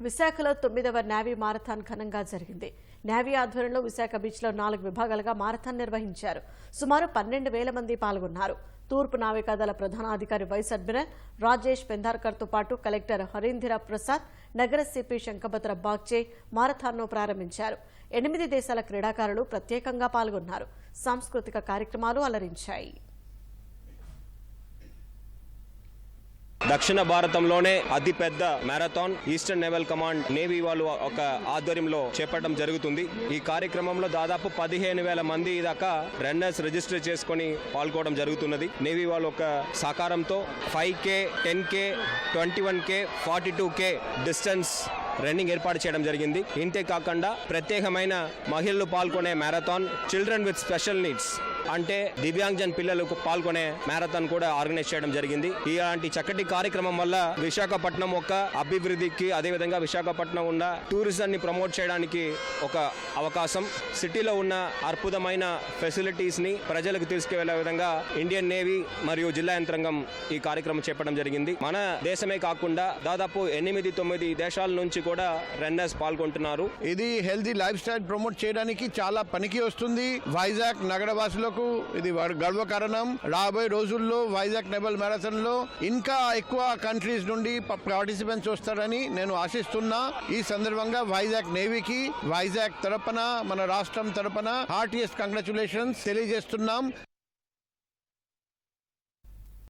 విశాఖలో తొమ్మిదవ navy marathon ఘనంగా జరిగింది. నేవీ ఆధ్వర్యంలో విశాఖ బీచ్లో నాలుగు విభాగాలుగా మారథాన్ నిర్వహించారు. సుమారు పన్నెండు వేల మంది పాల్గొన్నారు. తూర్పు నావికాదళ ప్రధానాధికారి వైస్ అడ్మిరల్ రాజేష్ పెందార్కర్తో పాటు కలెక్టర్ హరీంధిర ప్రసాద్ నగర సిపి శంఖభద్ర బాగ్చే మారథాన్ను ప్రారంభించారు. ఎనిమిది దేశాల క్రీడాకారులు ప్రత్యేకంగా పాల్గొన్నారు. సాంస్కృతిక కార్యక్రమాలు అలరించాయి. దక్షిణ భారతంలోనే అతి పెద్ద marathon eastern naval command navy వాళ్ళు ఒక ఆధ్వర్యంలో చేపట్టడం జరుగుతుంది. ఈ కార్యక్రమంలో దాదాపు పదిహేను వేల మంది దాకా రన్నర్స్ రిజిస్టర్ చేసుకొని పాల్గొనడం జరుగుతున్నది. నేవీ వాళ్ళు ఒక సహకారంతో five K ten K twenty one K forty two K distance running ఏర్పాటు చేయడం జరిగింది. ఇంతే కాకుండా ప్రత్యేకమైన మహిళలు పాల్గొనే marathon children with special needs అంటే దివ్యాంగజన్ పిల్లలకు పాల్గొనే మ్యారథాన్ కూడా ఆర్గనైజ్ చేయడం జరిగింది. ఇలాంటి చక్కటి కార్యక్రమం వల్ల విశాఖపట్నం యొక్క అభివృద్ధికి అదేవిధంగా విశాఖపట్నం ఉన్న టూరిజం ని ప్రమోట్ చేయడానికి ఒక అవకాశం. సిటీలో ఉన్న అద్భుతమైన ఫెసిలిటీస్ని ప్రజలకు తీసుకువెళ్ళే విధంగా ఇండియన్ నేవీ మరియు జిల్లా యంత్రాంగం ఈ కార్యక్రమం చేపట్టడం జరిగింది. మన దేశమే కాకుండా దాదాపు ఎనిమిది తొమ్మిది దేశాల నుంచి కూడా రన్నర్స్ పాల్గొంటున్నారు. ఇది హెల్దీ లైఫ్ స్టైల్ ప్రమోట్ చేయడానికి చాలా పనికి వస్తుంది. వైజాగ్ నగరవాసులకు ఇది వర్- గర్వకారణం రాబోయే రోజుల్లో వైజాగ్ నెబల్ మ్యారథాన్లో ఇంకా ఎక్కువ కంట్రీస్ నుండి పార్టిసిపెంట్స్ వస్తారని నేను ఆశిస్తున్నా. ఈ సందర్భంగా వైజాగ్ నేవీకి వైజాగ్ తరపున మన రాష్ట్రం తరపున హార్టియస్ట్ కంగ్రాచులేషన్స్ తెలియజేస్తున్నాం.